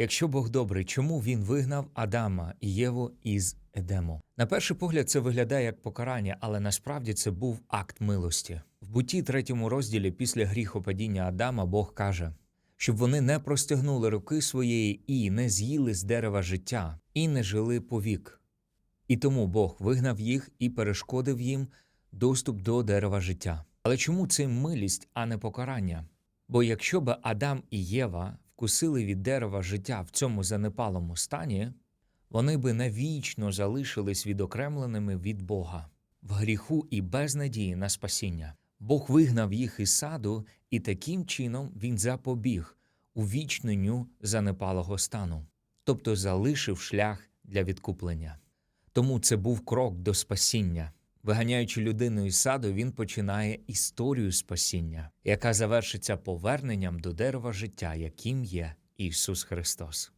Якщо Бог добрий, чому він вигнав Адама і Єву із Едему? На перший погляд, це виглядає як покарання, але насправді це був акт милості. В буті третьому розділі після гріхопадіння Адама Бог каже, щоб вони не простягнули руки своєї і не з'їли з дерева життя, і не жили повік. І тому Бог вигнав їх і перешкодив їм доступ до дерева життя. Але чому це милість, а не покарання? Бо якщо б Адам і Єва вкусили від дерева життя в цьому занепалому стані, вони би навічно залишились відокремленими від Бога в гріху і без надії на спасіння. Бог вигнав їх із саду, і таким чином він запобіг увічненню занепалого стану, тобто залишив шлях для відкуплення. Тому це був крок до спасіння. Виганяючи людину із саду, він починає історію спасіння, яка завершиться поверненням до дерева життя, яким є Ісус Христос.